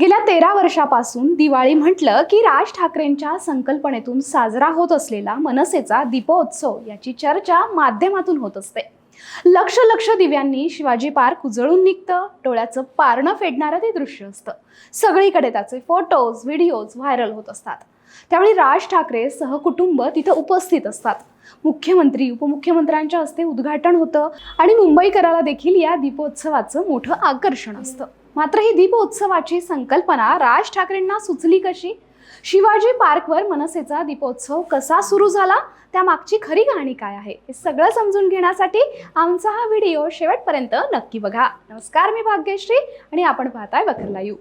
गेल्या तेरा वर्षापासून दिवाळी म्हटलं की राज ठाकरेंच्या संकल्पनेतून साजरा होत असलेला मनसेचा दीपोत्सव याची चर्चा माध्यमातून होत असते. लक्ष लक्ष दिव्यांनी शिवाजी पार्क उजळून निघतं डोळ्याचं पारणं फेडणारं ते दृश्य असतं. सगळीकडे त्याचे फोटोज व्हिडिओज व्हायरल होत असतात. त्यावेळी राज ठाकरे सहकुटुंब तिथं उपस्थित असतात. मुख्यमंत्री उपमुख्यमंत्र्यांच्या हस्ते उद्घाटन होतं आणि मुंबईकराला देखील या दीपोत्सवाचं मोठं आकर्षण असतं. मात्र ही दीपोत्सवाची संकल्पना राज ठाकरेंना सुचली कशी? शिवाजी पार्कवर मनसेचा दीपोत्सव कसा सुरू झाला? त्यामागची खरी कहाणी काय आहे? हे सगळं समजून घेण्यासाठी आमचा हा व्हिडिओ शेवटपर्यंत नक्की बघा. नमस्कार मी भाग्यश्री आणि आपण पाहताय वखरला येऊ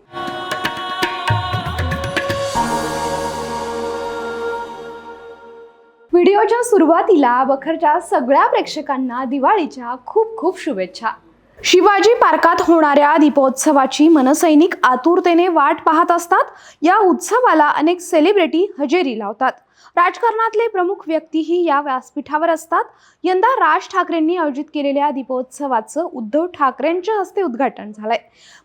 व्हिडिओच्या सुरुवातीला बखरच्या सगळ्या प्रेक्षकांना दिवाळीच्या खूप खूप शुभेच्छा. शिवाजी पार्कात होणाऱ्या दीपोत्सवाची मनसैनिक आतुरतेने वाट पाहत असतात. या उत्सवाला अनेक सेलिब्रिटी हजेरी लावतात. राजकारणातले प्रमुख व्यक्तीही या व्यासपीठावर असतात. यंदा राज ठाकरेंनी आयोजित केलेल्या दीपोत्सवाचं उद्धव ठाकरेंच्या हस्ते उद्घाटन झालंय.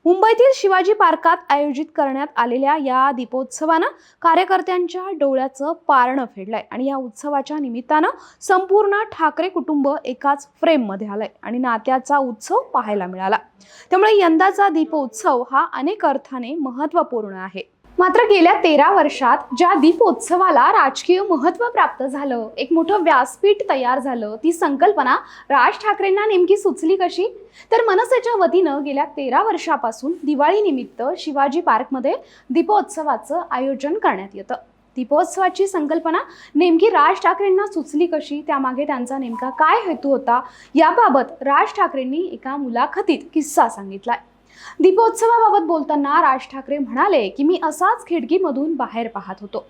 मुंबईतील शिवाजी पार्कात आयोजित करण्यात आलेल्या या दीपोत्सवानं कार्यकर्त्यांच्या डोळ्याचं पारणं फेडलंय आणि या उत्सवाच्या निमित्तानं संपूर्ण ठाकरे कुटुंब एकाच फ्रेममध्ये आलंय आणि नात्याचा उत्सव पाहायला मिळाला. त्यामुळे यंदाचा दीपोत्सव हा अनेक अर्थाने महत्त्वपूर्ण आहे. मात्र गेल्या तेरा वर्षात ज्या दीपोत्सवाला राजकीय महत्त्व प्राप्त झालं एक मोठं व्यासपीठ तयार झालं ती संकल्पना राज ठाकरेंना नेमकी सुचली कशी? तर मनसेच्या वतीनं गेल्या तेरा वर्षापासून दिवाळीनिमित्त शिवाजी पार्कमध्ये दीपोत्सवाचं आयोजन करण्यात येतं. दीपोत्सवाची संकल्पना नेमकी राज ठाकरेंना सुचली कशी? त्यामागे त्यांचा नेमका काय हेतू होता? याबाबत राज ठाकरेंनी एका मुलाखतीत किस्सा सांगितलाय. दीपोत्सवाबाबत बोलताना राज ठाकरे म्हणाले की मी असाच खिडकीमधून बाहेर पाहत होतो.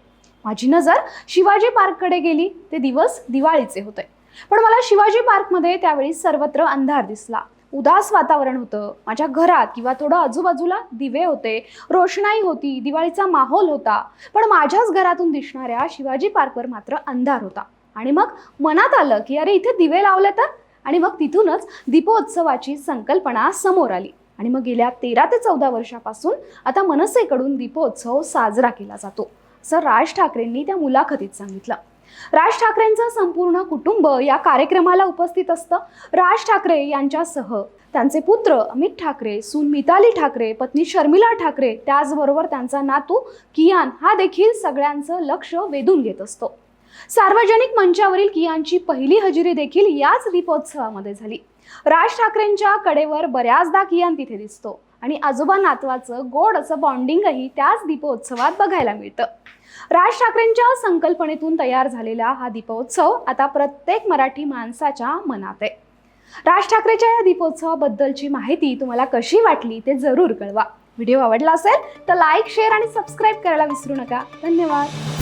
माझी नजर शिवाजी पार्ककडे गेली ते दिवस दिवाळीचे होते. पण मला शिवाजी पार्कमध्ये त्यावेळी सर्वत्र अंधार दिसला. उदास वातावरण होतं. माझ्या घरात किंवा थोडं आजूबाजूला दिवे होते रोषणाई होती दिवाळीचा माहोल होता. पण माझ्याच घरातून दिसणाऱ्या शिवाजी पार्कवर मात्र अंधार होता. आणि मग मनात आलं की अरे इथे दिवे लावले तर? आणि मग तिथूनच दीपोत्सवाची संकल्पना समोर आली. आणि मग गेल्या तेरा ते चौदा वर्षापासून आता मनसेकडून दीपोत्सव साजरा केला जातो असं राज ठाकरेंनी त्या मुलाखतीत सांगितलं. राज ठाकरेंचं संपूर्ण कुटुंब या कार्यक्रमाला उपस्थित असतं. राज ठाकरे यांच्यासह त्यांचे पुत्र अमित ठाकरे सून मिताली ठाकरे पत्नी शर्मिला ठाकरे त्याचबरोबर त्यांचा नातू कियान हा देखील सगळ्यांचं लक्ष वेधून घेत असतो. सार्वजनिक मंचावरील कियांची पहिली हजेरी देखील याच दीपोत्सवामध्ये झाली. राज ठाकरेंच्या कडेवर बऱ्याचदा कियान तिथे दिसतो आणि आजोबा नातवाचं गोड असं बॉन्डिंगही त्याच दीपोत्सवात बघायला मिळतं. राज ठाकरेंच्या संकल्पनेतून तयार झालेला हा दीपोत्सव आता प्रत्येक मराठी माणसाच्या मनात आहे. राज ठाकरेच्या या दीपोत्सवाबद्दलची माहिती तुम्हाला कशी वाटली ते जरूर कळवा. व्हिडिओ आवडला असेल तर लाईक शेअर आणि सबस्क्राईब करायला विसरू नका. धन्यवाद.